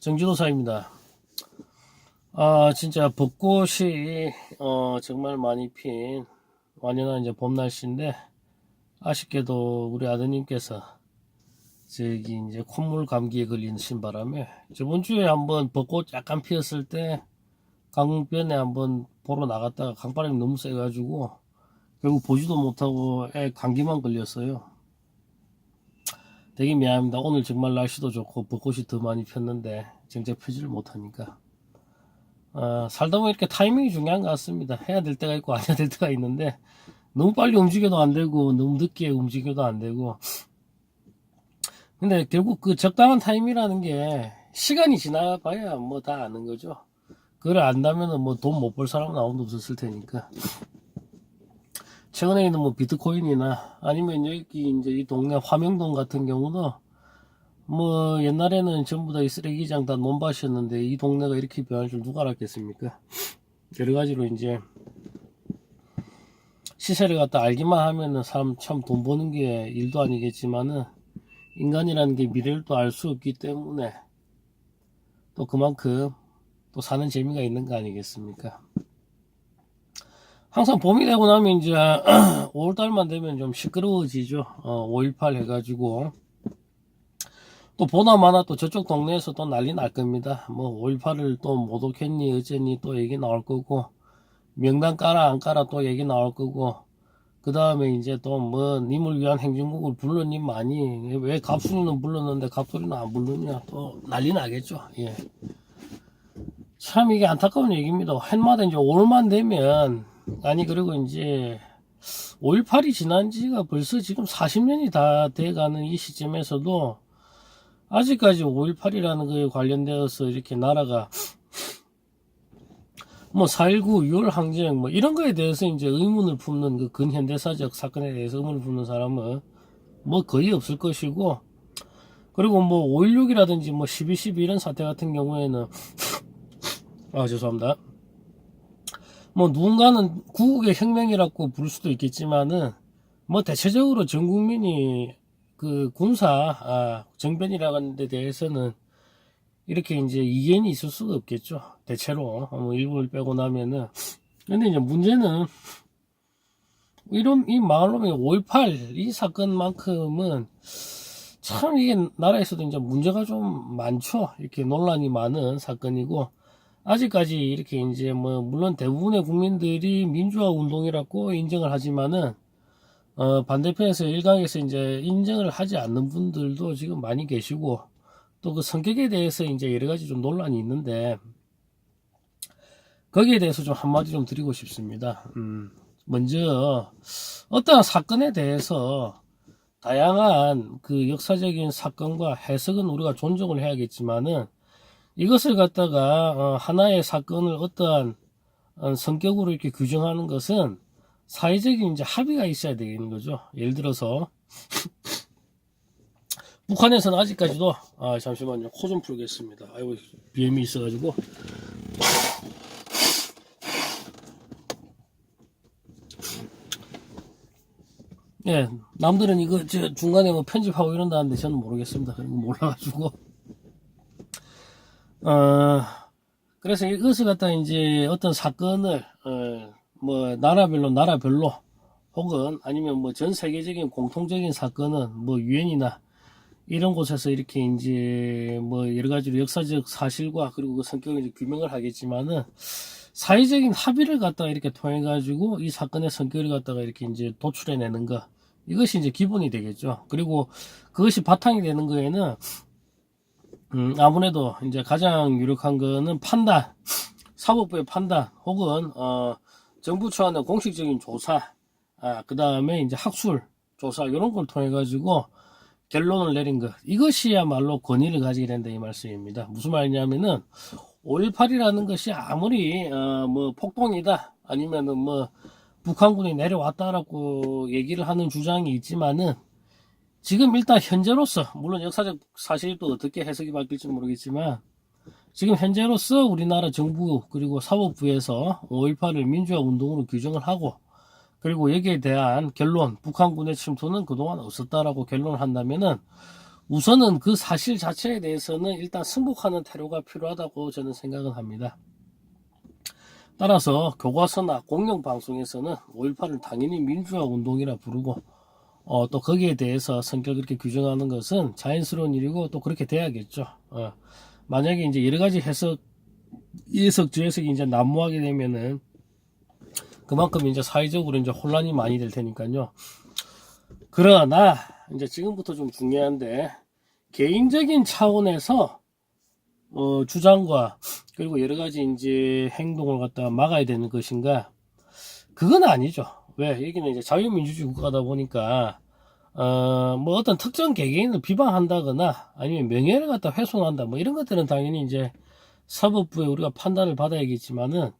정진호사입니다. 아, 진짜 벚꽃이, 어, 정말 많이 핀 완연한 이제 봄 날씨인데, 아쉽게도 우리 아드님께서 저기 이제 콧물 감기에 걸리신 바람에 저번 주에 한번 벚꽃 약간 피었을 때 강변에 한번 보러 나갔다가 강바람이 너무 세가지고 결국 보지도 못하고 애 감기만 걸렸어요. 되게 미안합니다. 오늘 정말 날씨도 좋고 벚꽃이 더 많이 폈는데 정작 펴지를 못하니까 어, 살다 보면 이렇게 타이밍이 중요한 것 같습니다. 해야 될 때가 있고 안 해야 될 때가 있는데 너무 빨리 움직여도 안 되고 너무 늦게 움직여도 안 되고 근데 결국 그 적당한 타임이라는 게 시간이 지나봐야 뭐 다 아는 거죠. 그걸 안다면은 뭐 돈 못 벌 사람은 아무도 없었을 테니까. 최근에 있는 뭐 비트코인이나 아니면 여기 이제 이 동네 화명동 같은 경우도 뭐 옛날에는 전부 다 이 쓰레기장 다 논밭이었는데 이 동네가 이렇게 변할 줄 누가 알았겠습니까? 여러 가지로 이제 시세를 갖다 알기만 하면은 사람 참 돈 버는 게 일도 아니겠지만은 인간이라는 게 미래를 또 알 수 없기 때문에 또 그만큼 또 사는 재미가 있는 거 아니겠습니까? 항상 봄이 되고 나면 이제 5월달만 되면 좀 시끄러워지죠. 어, 5.18 해가지고 또 보나 마나 또 저쪽 동네에서 또 난리 날 겁니다. 뭐 5.18을 또 못 오겠니 어쩌니 또 얘기 나올 거고 명단 깔아 안 깔아 또 얘기 나올 거고 그 다음에 이제 또 뭐 님을 위한 행진곡을 불러님 많이 왜 갑순이는 불렀는데 갑돌이는 안 부르냐 또 난리 나겠죠. 예. 참 이게 안타까운 얘기입니다. 해마다 이제 5월만 되면 아니 그리고 이제 5.18이 지난 지가 벌써 지금 40년이 다 돼가는 이 시점에서도 아직까지 5.18이라는 거에 관련되어서 이렇게 나라가 뭐 4.19, 6월 항쟁 뭐 이런 거에 대해서 이제 의문을 품는 그 근현대사적 사건에 대해서 의문을 품는 사람은 뭐 거의 없을 것이고 그리고 뭐 5.16이라든지 뭐 12.12 이런 사태 같은 경우에는 아 죄송합니다. 뭐 누군가는 구국의 혁명이라고 부를 수도 있겠지만은 뭐 대체적으로 전 국민이 그 군사 아, 정변이라는 데 대해서는 이렇게 이제 이견이 있을 수가 없겠죠. 대체로 뭐 일부를 빼고 나면은 근데 이제 문제는 이런 이 마을놈의 5.18 이 사건만큼은 참 이게 나라에서도 이제 문제가 좀 많죠. 이렇게 논란이 많은 사건이고 아직까지 이렇게 이제 뭐 물론 대부분의 국민들이 민주화 운동이라고 인정을 하지만은 어 반대편에서 일각에서 이제 인정을 하지 않는 분들도 지금 많이 계시고 또 그 성격에 대해서 이제 여러 가지 좀 논란이 있는데 거기에 대해서 좀 한마디 좀 드리고 싶습니다. 음, 먼저 어떠한 사건에 대해서 다양한 그 역사적인 사건과 해석은 우리가 존중을 해야겠지만은 이것을 갖다가 어, 하나의 사건을 어떠한 어, 성격으로 이렇게 규정하는 것은 사회적인 이제 합의가 있어야 되는 거죠. 예를 들어서 북한에서는 아직까지도 아 잠시만요 코 좀 풀겠습니다. 아이고 비염이 있어가지고 예 남들은 이거 저 중간에 뭐 편집하고 이런다는데 저는 모르겠습니다. 몰라가지고 어, 그래서 이것을 갖다 이제 어떤 사건을, 어, 뭐, 나라별로, 나라별로, 혹은 아니면 뭐 전 세계적인 공통적인 사건은 뭐 유엔이나 이런 곳에서 이렇게 이제 뭐 여러 가지로 역사적 사실과 그리고 그 성격을 이제 규명을 하겠지만은 사회적인 합의를 갖다가 이렇게 통해 가지고 이 사건의 성격을 갖다가 이렇게 이제 도출해내는 거 이것이 이제 기본이 되겠죠. 그리고 그것이 바탕이 되는 거에는 음, 아무래도 이제 가장 유력한 거는 판단, 사법부의 판단, 혹은 어, 정부 차원의 공식적인 조사, 아, 그 다음에 이제 학술 조사 이런 걸 통해 가지고 결론을 내린 것 이것이야말로 권위를 가지게 된다 이 말씀입니다. 무슨 말이냐면은 5.18이라는 것이 아무리 어, 뭐 폭동이다 아니면은 뭐 북한군이 내려왔다라고 얘기를 하는 주장이 있지만은 지금 일단 현재로서 물론 역사적 사실도 어떻게 해석이 바뀔지 모르겠지만 지금 현재로서 우리나라 정부 그리고 사법부에서 5.18을 민주화 운동으로 규정을 하고 그리고 여기에 대한 결론 북한군의 침투는 그동안 없었다라고 결론을 한다면은 우선은 그 사실 자체에 대해서는 일단 승복하는 태도가 필요하다고 저는 생각을 합니다. 따라서 교과서나 공영방송에서는 5.18을 당연히 민주화 운동이라 부르고 어, 또 거기에 대해서 성격 그렇게 규정하는 것은 자연스러운 일이고 또 그렇게 돼야겠죠. 어, 만약에 이제 여러 가지 해석, 이해석, 저해석이 이제 난무하게 되면은 그만큼 이제 사회적으로 이제 혼란이 많이 될 테니까요. 그러나 이제 지금부터 좀 중요한데 개인적인 차원에서 어, 주장과 그리고 여러 가지 이제 행동을 갖다가 막아야 되는 것인가? 그건 아니죠. 왜? 여기는 이제 자유민주주의 국가다 보니까 어, 뭐 어떤 특정 개개인을 비방한다거나 아니면 명예를 갖다 훼손한다 뭐 이런 것들은 당연히 이제 사법부에 우리가 판단을 받아야겠지만은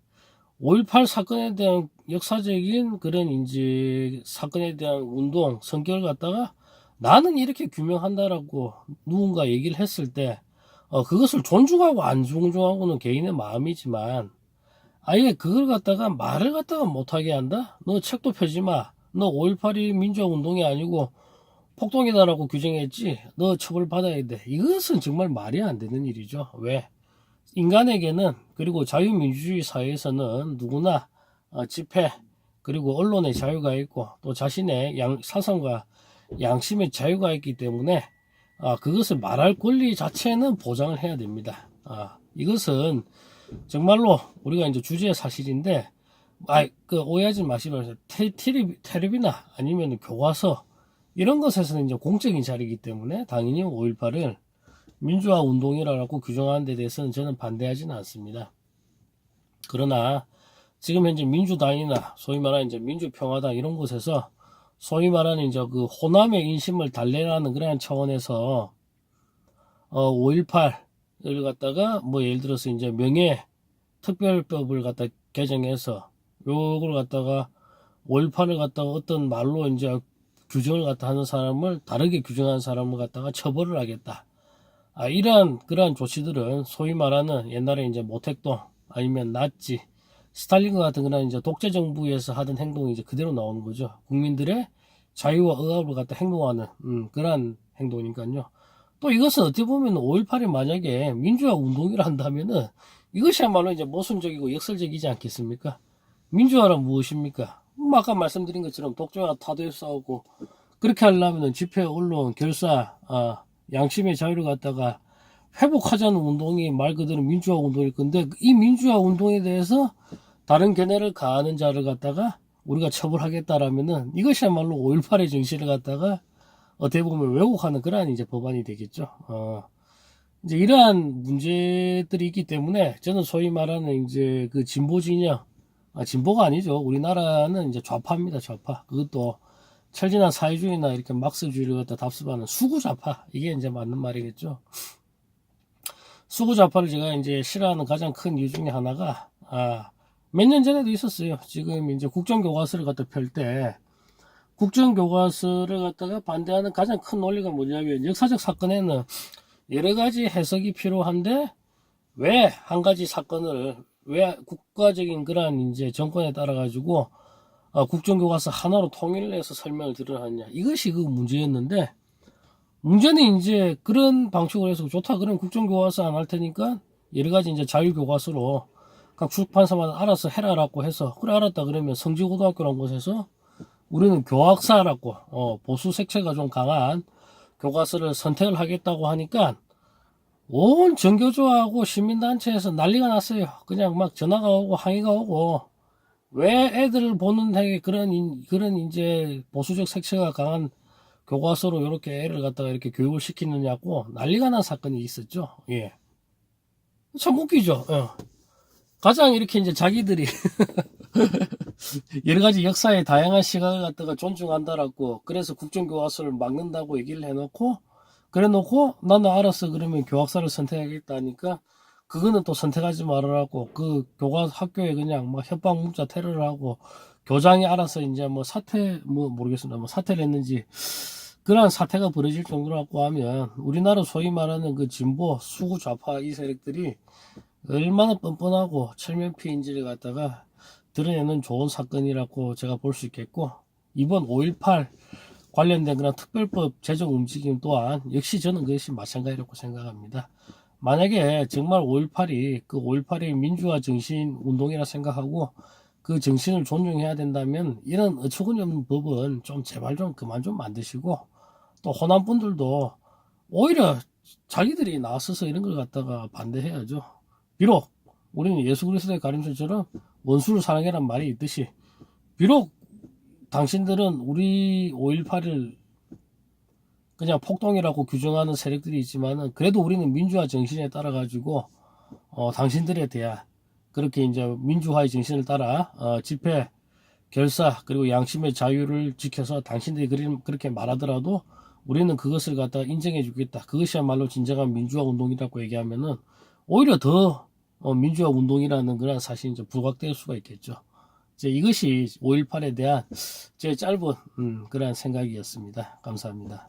5.18 사건에 대한 역사적인 그런 이제 사건에 대한 운동 성격을 갖다가 나는 이렇게 규명한다라고 누군가 얘기를 했을 때 어, 그것을 존중하고 안 존중하고는 개인의 마음이지만 아예 그걸 갖다가 말을 갖다가 못하게 한다? 너 책도 펴지 마. 너 5.18이 민주화 운동이 아니고 폭동이다라고 규정했지. 너 처벌 받아야 돼. 이것은 정말 말이 안 되는 일이죠. 왜? 인간에게는 그리고 자유민주주의 사회에서는 누구나 어, 집회 그리고 언론의 자유가 있고 또 자신의 양, 사상과 양심의 자유가 있기 때문에 아, 그것을 말할 권리 자체는 보장을 해야 됩니다. 아, 이것은 정말로 우리가 이제 주제의 사실인데, 아, 그 오해하지 마시면서 텔레비나 아니면 교과서 이런 것에서는 이제 공적인 자리이기 때문에 당연히 5.18을 민주화 운동이라고 규정하는 데 대해서는 저는 반대하지는 않습니다. 그러나 지금 현재 민주당이나 소위 말하는 이제 민주평화당 이런 곳에서 소위 말하는 이제 그 호남의 인심을 달래라는 그런 차원에서 어 5.18 을 갖다가 뭐 예를 들어서 이제 명예 특별법을 갖다 개정해서 요걸 갖다가 5.18을 갖다가 어떤 말로 이제 규정을 갖다 하는 사람을 다르게 규정하는 사람을 갖다가 처벌을 하겠다. 아, 이러한 그러한 조치들은 소위 말하는 옛날에 이제 모택동 아니면 나치 스탈린과 같은 그런 이제 독재 정부에서 하던 행동이 이제 그대로 나오는 거죠. 국민들의 자유와 의합을 갖다 행동하는 음, 그러한 행동이니까요. 또 이것은 어떻게 보면 5.18이 만약에 민주화 운동이라 한다면은 이것이야말로 이제 모순적이고 역설적이지 않겠습니까? 민주화란 무엇입니까? 뭐 아까 말씀드린 것처럼 독재와 타도에 싸우고 그렇게 하려면은 집회, 언론, 결사, 아, 양심의 자유를 갖다가 회복하자는 운동이 말 그대로 민주화 운동일 건데 이 민주화 운동에 대해서 다른 견해를 가하는 자를 갖다가 우리가 처벌하겠다라면은 이것이야말로 5.18의 정신을 갖다가 어떻게 보면 왜곡하는 그러한 이제 법안이 되겠죠. 어, 이제 이러한 문제들이 있기 때문에 저는 소위 말하는 이제 그 진보 진영, 아, 진보가 아니죠. 우리나라는 이제 좌파입니다. 좌파. 그것도 철진한 사회주의나 이렇게 막스주의를 갖다 답습하는 수구좌파. 이게 이제 맞는 말이겠죠. 수구좌파를 제가 이제 싫어하는 가장 큰 이유 중에 하나가, 아, 몇 년 전에도 있었어요. 지금 이제 국정교과서를 갖다 펼 때, 국정교과서를 갖다가 반대하는 가장 큰 논리가 뭐냐면, 역사적 사건에는 여러 가지 해석이 필요한데, 왜 한 가지 사건을, 왜 국가적인 그러한 이제 정권에 따라 가지고, 아, 국정교과서 하나로 통일을 해서 설명을 들어놨냐. 이것이 그 문제였는데, 문제는 이제 그런 방식으로 해서 좋다. 그럼 국정교과서 안 할 테니까 여러 가지 이제 자유교과서로 각 출판사마다 알아서 해라라고 해서 그래 알았다 그러면 성지고등학교라는 곳에서 우리는 교학사라고 어, 보수 색채가 좀 강한 교과서를 선택을 하겠다고 하니까 온 전교조하고 시민단체에서 난리가 났어요. 그냥 막 전화가 오고 항의가 오고 왜 애들을 보는 되게 그런 인- 그런 이제 보수적 색채가 강한 교과서로 이렇게 애를 갖다가 이렇게 교육을 시키느냐고 난리가 난 사건이 있었죠. 예. 참 웃기죠. 어. 가장 이렇게 이제 자기들이 여러 가지 역사의 다양한 시각을 갖다가 존중한다라고 그래서 국정교과서를 막는다고 얘기를 해놓고 그래 놓고 나는 알았어 그러면 교학사를 선택하겠다니까 그거는 또 선택하지 말으라고 그 교과 학교에 그냥 막 협박 문자 테러를 하고 교장이 알아서 이제 뭐 사퇴 뭐 모르겠습니다. 뭐 사퇴를 했는지 그러한 사태가 벌어질 정도라고 하면 우리나라 소위 말하는 그 진보 수구 좌파 이 세력들이 얼마나 뻔뻔하고 철면피 인지를 갖다가 드러내는 좋은 사건이라고 제가 볼 수 있겠고 이번 5.18 관련된 그런 특별법 제정 움직임 또한 역시 저는 그것이 마찬가지라고 생각합니다. 만약에 정말 5.18이 그 5.18의 민주화 정신 운동이라 생각하고 그 정신을 존중해야 된다면 이런 어처구니 없는 법은 좀 제발 좀 그만 좀 만드시고 또 호남 분들도 오히려 자기들이 나서서 이런 걸 갖다가 반대해야죠. 비록 우리는 예수 그리스도의 가르침처럼 원수를 사랑해란 말이 있듯이 비록 당신들은 우리 5.18을 그냥 폭동이라고 규정하는 세력들이 있지만은 그래도 우리는 민주화 정신에 따라 가지고 어, 당신들에 대한 그렇게 이제 민주화의 정신을 따라 어, 집회 결사 그리고 양심의 자유를 지켜서 당신들이 그렇게 말하더라도 우리는 그것을 갖다 인정해 주겠다. 그것이야말로 진정한 민주화 운동이라고 얘기하면은 오히려 더 어, 민주화 운동이라는 그런 사실이 이제 부각될 수가 있겠죠. 이제 이것이 5.18에 대한 제 짧은 음, 그런 생각이었습니다. 감사합니다.